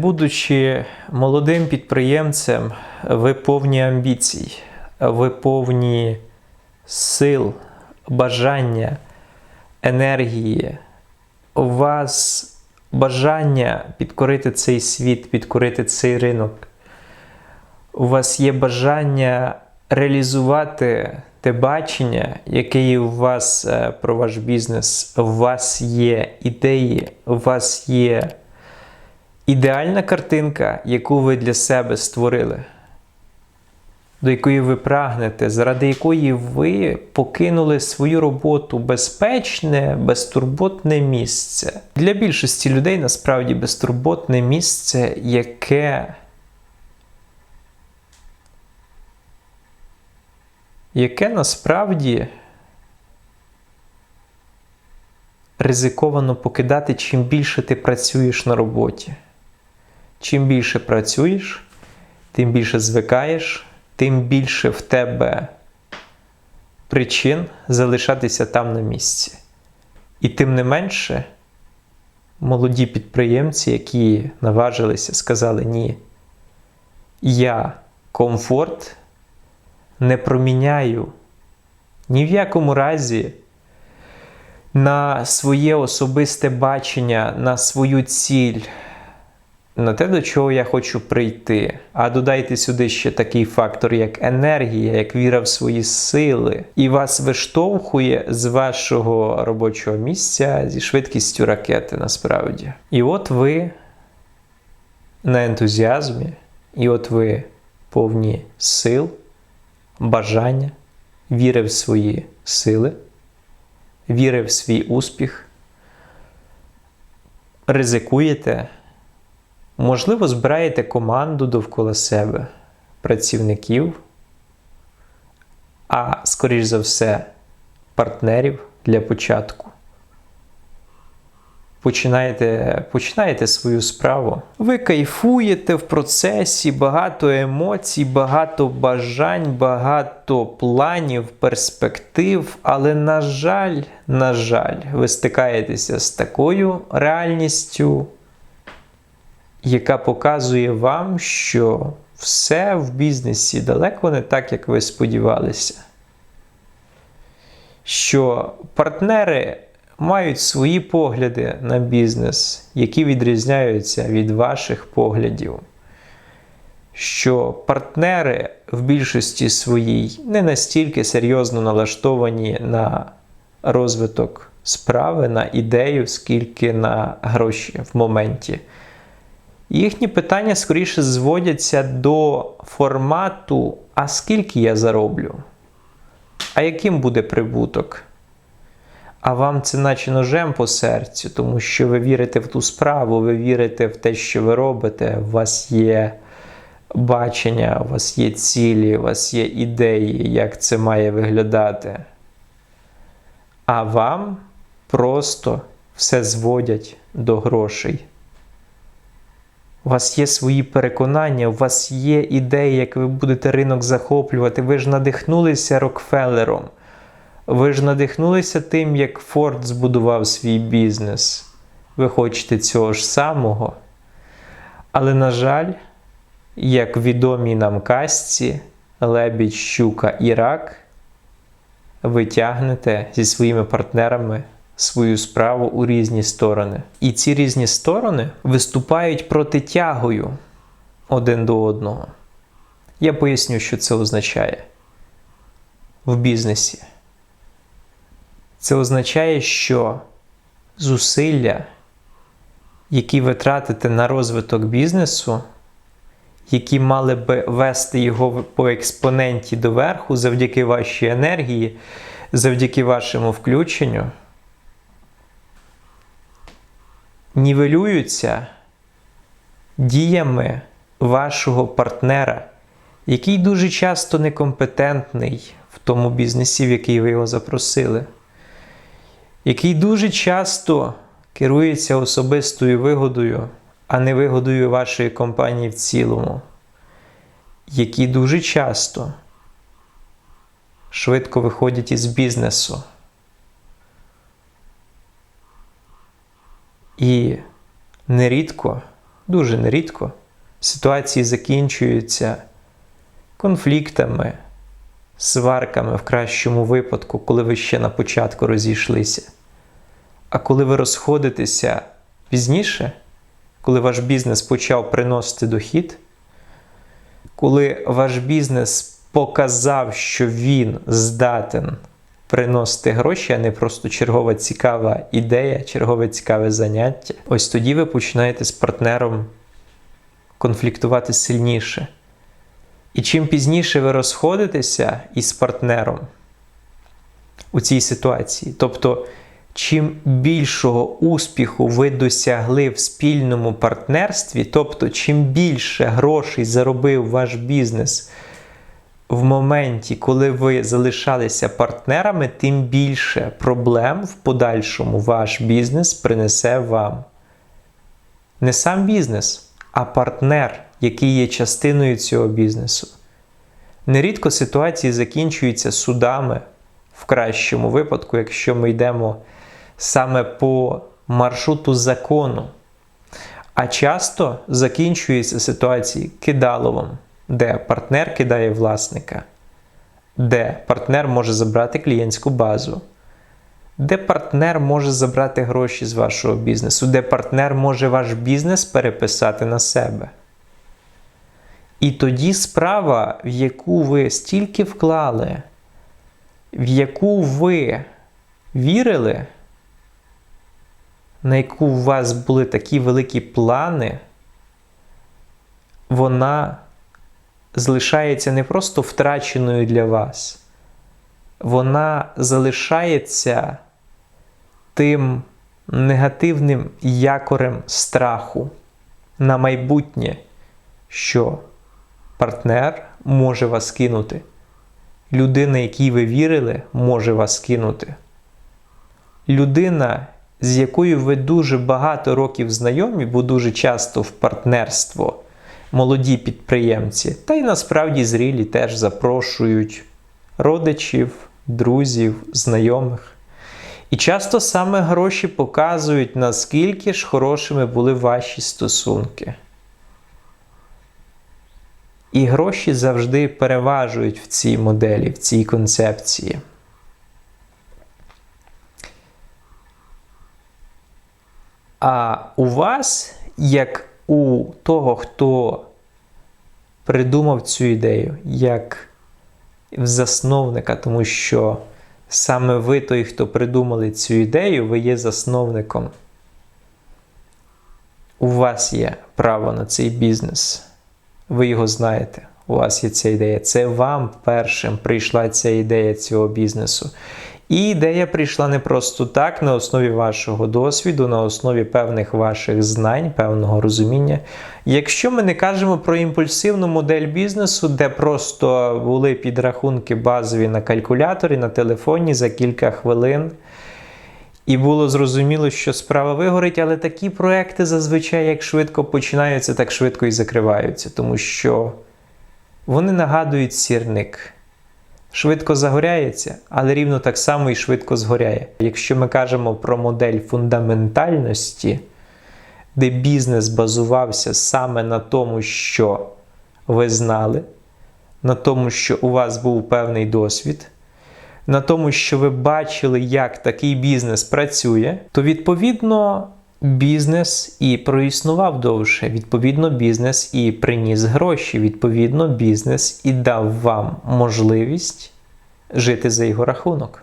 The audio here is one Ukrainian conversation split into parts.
Будучи молодим підприємцем, ви повні амбіцій, ви повні сил, бажання, енергії. У вас бажання підкорити цей світ, підкорити цей ринок. У вас є бажання реалізувати те бачення, яке є у вас е, про ваш бізнес. У вас є ідеї, у вас є ідеальна картинка, яку ви для себе створили, до якої ви прагнете, заради якої ви покинули свою роботу безпечне, безтурботне місце. Для більшості людей насправді безтурботне місце, яке. Яке насправді ризиковано покидати, чим більше ти працюєш на роботі. Чим більше працюєш, тим більше звикаєш, тим більше в тебе причин залишатися там на місці. І тим не менше, молоді підприємці, які наважилися, сказали: ні, я комфорт не проміняю ні в якому разі на своє особисте бачення, на свою ціль, на те, до чого я хочу прийти. А додайте сюди ще такий фактор, як енергія, як віра в свої сили, і вас виштовхує з вашого робочого місця зі швидкістю ракети насправді. І от ви на ентузіазмі, і от ви повні сил, бажання, віри в свої сили, віри в свій успіх, ризикуєте. Можливо, збираєте команду довкола себе, працівників, а, скоріш за все, партнерів для початку. Починаєте, починаєте свою справу. Ви кайфуєте в процесі, багато емоцій, багато бажань, багато планів, перспектив, але, на жаль, на жаль, ви стикаєтеся з такою реальністю яка показує вам, що все в бізнесі далеко не так, як ви сподівалися. Що партнери мають свої погляди на бізнес, які відрізняються від ваших поглядів. Що партнери в більшості своїй не настільки серйозно налаштовані на розвиток справи, на ідею, скільки на гроші в моменті. Їхні питання скоріше зводяться до формату, а скільки я зароблю? А яким буде прибуток? А вам це наче ножем по серцю, тому що ви вірите в ту справу, ви вірите в те, що ви робите. У вас є бачення, у вас є цілі, у вас є ідеї, як це має виглядати. А вам просто все зводять до грошей. У вас є свої переконання, у вас є ідеї, як ви будете ринок захоплювати. Ви ж надихнулися Рокфеллером. Ви ж надихнулися тим, як Форд збудував свій бізнес. Ви хочете цього ж самого. Але, на жаль, як відомі нам касці, лебідь, щука і рак, ви тягнете зі своїми партнерами свою справу у різні сторони. І ці різні сторони виступають протитягою один до одного. Я поясню, що це означає в бізнесі. Це означає, що зусилля, які ви тратите на розвиток бізнесу, які мали би вести його по експоненті доверху завдяки вашій енергії, завдяки вашому включенню. Нівелюються діями вашого партнера, який дуже часто некомпетентний в тому бізнесі, в який ви його запросили, який дуже часто керується особистою вигодою, а не вигодою вашої компанії в цілому, які дуже часто швидко виходять із бізнесу. І нерідко дуже нерідко ситуації закінчуються конфліктами, сварками в кращому випадку, коли ви ще на початку розійшлися. А коли ви розходитеся пізніше, коли ваш бізнес почав приносити дохід, коли ваш бізнес показав, що він здатен приносити гроші, а не просто чергова цікава ідея, чергове цікаве заняття, ось тоді ви починаєте з партнером конфліктувати сильніше. І чим пізніше ви розходитеся із партнером у цій ситуації, тобто, чим більшого успіху ви досягли в спільному партнерстві, тобто, чим більше грошей заробив ваш бізнес в моменті, коли ви залишалися партнерами, тим більше проблем в подальшому ваш бізнес принесе вам. Не сам бізнес, а партнер, який є частиною цього бізнесу. Нерідко ситуації закінчуються судами в кращому випадку, якщо ми йдемо саме по маршруту закону. А часто закінчуються ситуації кидаловом, де партнер кидає власника, де партнер може забрати клієнтську базу, де партнер може забрати гроші з вашого бізнесу, де партнер може ваш бізнес переписати на себе. І тоді справа, в яку ви стільки вклали, в яку ви вірили, на яку у вас були такі великі плани, вона залишається не просто втраченою для вас, вона залишається тим негативним якорем страху на майбутнє, що партнер може вас кинути. Людина, якій ви вірили, може вас кинути. Людина, з якою ви дуже багато років знайомі, бо дуже часто в партнерство молоді підприємці, та й насправді зрілі теж запрошують родичів, друзів, знайомих. І часто саме гроші показують, наскільки ж хорошими були ваші стосунки. І гроші завжди переважують в цій моделі, в цій концепції. А у вас, як у того, хто придумав цю ідею, як в засновника, тому що саме ви той, хто придумали цю ідею, ви є засновником. У вас є право на цей бізнес. Ви його знаєте. У вас є ця ідея. Це вам першим прийшла ця ідея цього бізнесу. І ідея прийшла не просто так, на основі вашого досвіду, на основі певних ваших знань, певного розуміння. Якщо ми не кажемо про імпульсивну модель бізнесу, де просто були підрахунки базові на калькуляторі, на телефоні за кілька хвилин. І було зрозуміло, що справа вигорить, але такі проекти зазвичай як швидко починаються, так швидко і закриваються, тому що вони нагадують сірник. Швидко загоряється, але рівно так само і швидко згоряє. Якщо ми кажемо про модель фундаментальності, де бізнес базувався саме на тому, що ви знали, на тому, що у вас був певний досвід на тому, що ви бачили, як такий бізнес працює, то відповідно бізнес і проіснував довше. Відповідно, бізнес і приніс гроші. Відповідно, бізнес і дав вам можливість жити за його рахунок.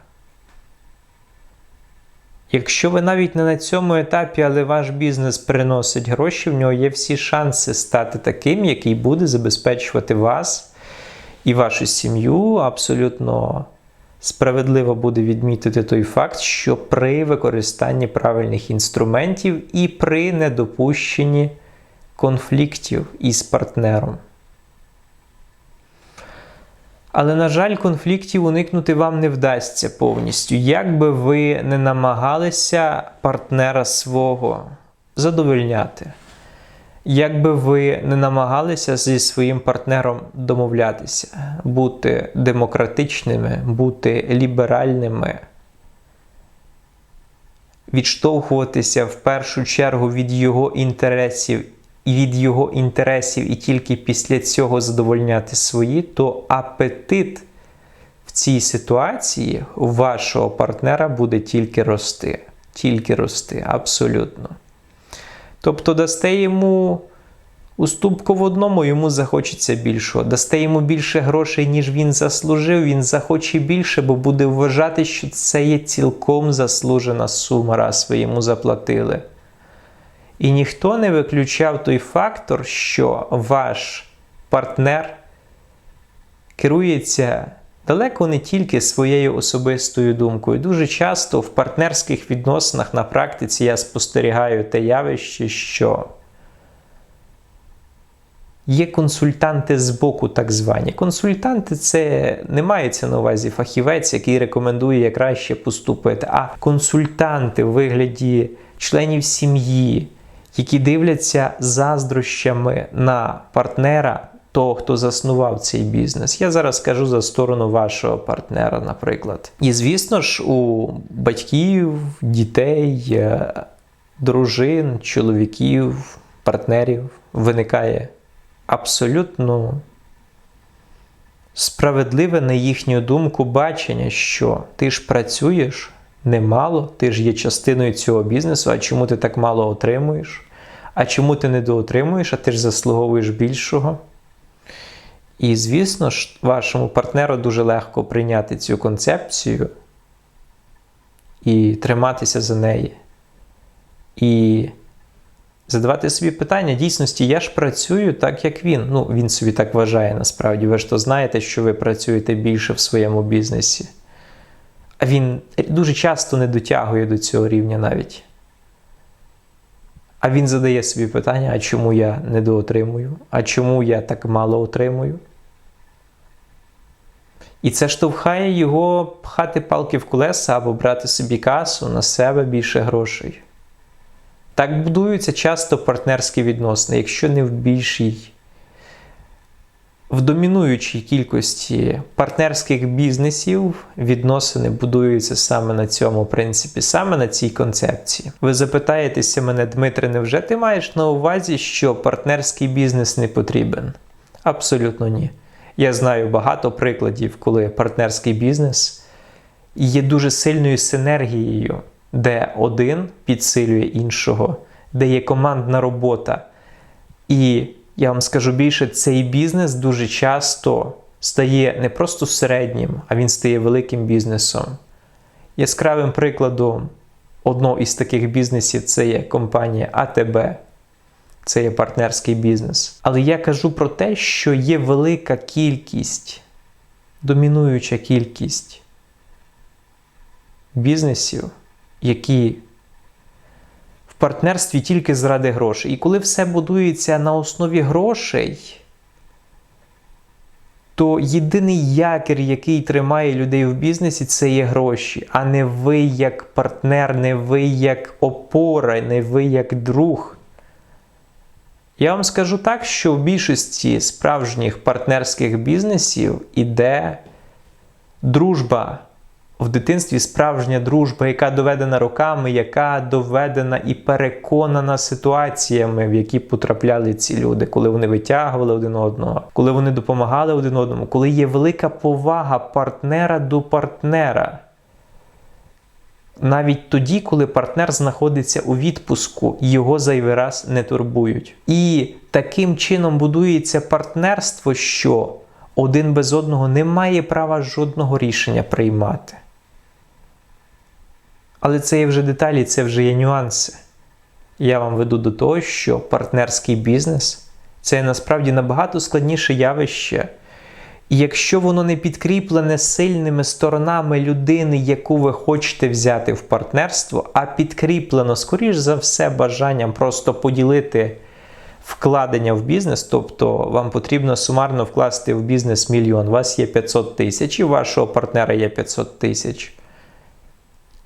Якщо ви навіть не на цьому етапі, але ваш бізнес приносить гроші, в нього є всі шанси стати таким, який буде забезпечувати вас і вашу сім'ю абсолютно Справедливо буде відмітити той факт, що при використанні правильних інструментів і при недопущенні конфліктів із партнером. Але, на жаль, конфліктів уникнути вам не вдасться повністю. Як би ви не намагалися партнера свого задовольняти. Як би ви не намагалися зі своїм партнером домовлятися, бути демократичними, бути ліберальними, відштовхуватися в першу чергу від його інтересів від його інтересів і тільки після цього задовольняти свої, то апетит в цій ситуації у вашого партнера буде тільки рости. Тільки рости, абсолютно. Тобто дасте йому уступку в одному, йому захочеться більшого. Дасте йому більше грошей, ніж він заслужив, він захоче більше, бо буде вважати, що це є цілком заслужена сума, раз ви йому заплатили. І ніхто не виключав той фактор, що ваш партнер керується далеко не тільки своєю особистою думкою. Дуже часто в партнерських відносинах на практиці я спостерігаю те явище, що є консультанти з боку, так звані. Консультанти це не мається на увазі фахівець, який рекомендує як краще поступити, а консультанти в вигляді членів сім'ї, які дивляться заздрощами на партнера того, хто заснував цей бізнес. Я зараз скажу за сторону вашого партнера, наприклад. І звісно ж, у батьків, дітей, е, дружин, чоловіків, партнерів виникає абсолютно справедливе, на їхню думку, бачення, що ти ж працюєш немало, ти ж є частиною цього бізнесу, а чому ти так мало отримуєш? А чому ти не доотримуєш, а ти ж заслуговуєш більшого? І, звісно ж, вашому партнеру дуже легко прийняти цю концепцію і триматися за неї. І задавати собі питання, дійсності, я ж працюю так, як він. Ну, він собі так вважає насправді. Ви ж то знаєте, що ви працюєте більше в своєму бізнесі. А він дуже часто не дотягує до цього рівня навіть. А він задає собі питання, а чому я не доотримую? А чому я так мало отримую? І це штовхає його пхати палки в колеса або брати собі касу на себе більше грошей. Так будуються часто партнерські відносини, якщо не в більшій, в домінуючій кількості партнерських бізнесів відносини будуються саме на цьому принципі, саме на цій концепції. Ви запитаєтеся мене, Дмитре, невже ти маєш на увазі, що партнерський бізнес не потрібен? Абсолютно ні. Я знаю багато прикладів, коли партнерський бізнес є дуже сильною синергією, де один підсилює іншого, де є командна робота. І я вам скажу більше, цей бізнес дуже часто стає не просто середнім, а він стає великим бізнесом. Яскравим прикладом одного із таких бізнесів це є компанія АТБ. Це є партнерський бізнес. Але я кажу про те, що є велика кількість, домінуюча кількість бізнесів, які в партнерстві тільки заради грошей. І коли все будується на основі грошей, то єдиний якір, який тримає людей в бізнесі, це є гроші, а не ви як партнер, не ви як опора, не ви як друг. Я вам скажу так, що в більшості справжніх партнерських бізнесів іде дружба. В дитинстві справжня дружба, яка доведена роками, яка доведена і переконана ситуаціями, в які потрапляли ці люди, коли вони витягували один одного, коли вони допомагали один одному, коли є велика повага партнера до партнера навіть тоді, коли партнер знаходиться у відпуску, його зайвий раз не турбують. І таким чином будується партнерство, що один без одного не має права жодного рішення приймати. Але це є вже деталі, це вже є нюанси. Я вам веду до того, що партнерський бізнес це насправді набагато складніше явище. І якщо воно не підкріплене сильними сторонами людини, яку ви хочете взяти в партнерство, а підкріплено, скоріш за все, бажанням просто поділити вкладення в бізнес, тобто вам потрібно сумарно вкласти в бізнес мільйон, у вас є 500 тисяч, і вашого партнера є 500 тисяч.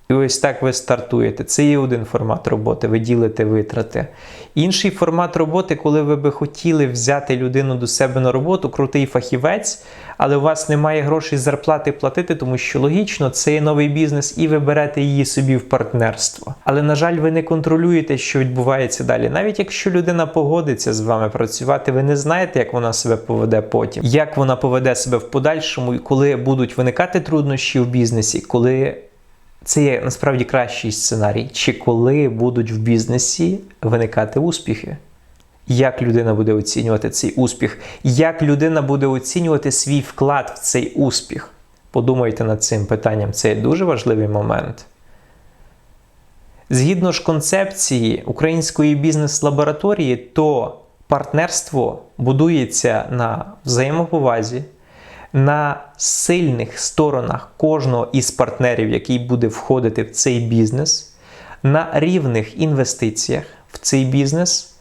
І ось так ви стартуєте. Це є один формат роботи, ви ділите витрати. Інший формат роботи, коли ви би хотіли взяти людину до себе на роботу, крутий фахівець, але у вас немає грошей зарплати платити, тому що логічно, це є новий бізнес, і ви берете її собі в партнерство. Але, на жаль, ви не контролюєте, що відбувається далі. Навіть якщо людина погодиться з вами працювати, ви не знаєте, як вона себе поведе потім, як вона поведе себе в подальшому, коли будуть виникати труднощі в бізнесі, коли це є насправді кращий сценарій, чи коли будуть в бізнесі виникати успіхи. Як людина буде оцінювати цей успіх? Як людина буде оцінювати свій вклад в цей успіх? Подумайте над цим питанням, це є дуже важливий момент. Згідно ж концепції української бізнес-лабораторії, то партнерство будується на взаємоповазі, на сильних сторонах кожного із партнерів, який буде входити в цей бізнес, на рівних інвестиціях в цей бізнес,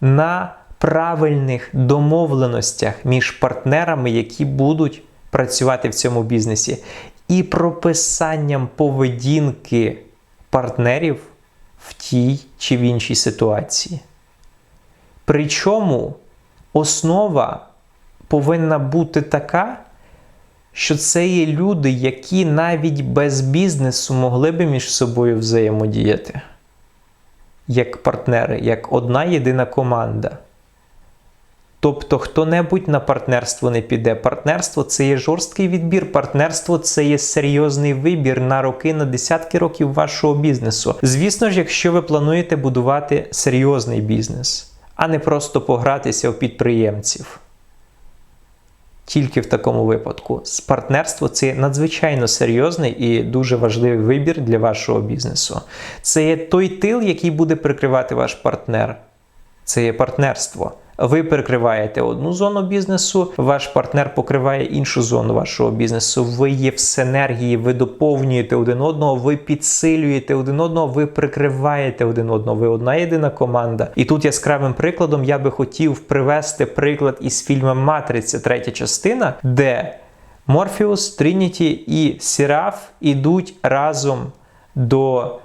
на правильних домовленостях між партнерами, які будуть працювати в цьому бізнесі, і прописанням поведінки партнерів в тій чи в іншій ситуації. Причому основа повинна бути така, що це є люди, які навіть без бізнесу могли би між собою взаємодіяти, як партнери, як одна єдина команда. Тобто, хто-небудь на партнерство не піде. Партнерство це є жорсткий відбір. Партнерство це є серйозний вибір на роки, на десятки років вашого бізнесу. Звісно ж, якщо ви плануєте будувати серйозний бізнес, а не просто погратися в підприємців. Тільки в такому випадку. Партнерство це надзвичайно серйозний і дуже важливий вибір для вашого бізнесу. Це є той тил, який буде прикривати ваш партнер. Це є партнерство. Ви перекриваєте одну зону бізнесу, ваш партнер покриває іншу зону вашого бізнесу. Ви є в синергії, ви доповнюєте один одного, ви підсилюєте один одного, ви прикриваєте один одного. Ви одна єдина команда. І тут яскравим прикладом я би хотів привести приклад із фільму Матриця, третя частина, де Морфеус, Трініті і Сіраф ідуть разом до.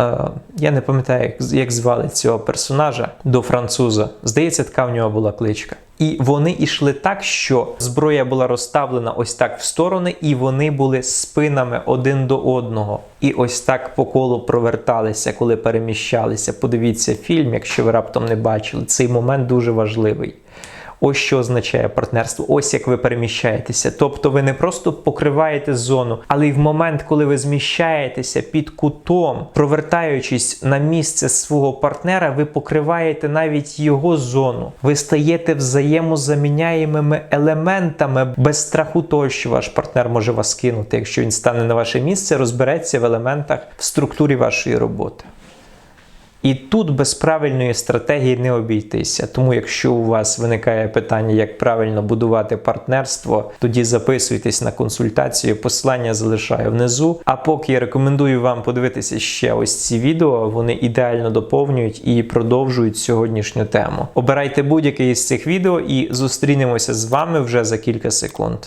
Е, я не пам'ятаю, як, як звали цього персонажа до француза. Здається, така в нього була кличка. І вони йшли так, що зброя була розставлена ось так в сторони, і вони були спинами один до одного. І ось так по колу проверталися, коли переміщалися. Подивіться фільм, якщо ви раптом не бачили. Цей момент дуже важливий. Ось що означає партнерство, ось як ви переміщаєтеся. Тобто ви не просто покриваєте зону, але й в момент, коли ви зміщаєтеся під кутом, провертаючись на місце свого партнера, ви покриваєте навіть його зону. Ви стаєте взаємозаміняємими елементами без страху того, що ваш партнер може вас кинути, якщо він стане на ваше місце, розбереться в елементах в структурі вашої роботи. І тут без правильної стратегії не обійтися. Тому, якщо у вас виникає питання, як правильно будувати партнерство, тоді записуйтесь на консультацію. Посилання залишаю внизу. А поки я рекомендую вам подивитися ще ось ці відео, вони ідеально доповнюють і продовжують сьогоднішню тему. Обирайте будь-яке із цих відео і зустрінемося з вами вже за кілька секунд.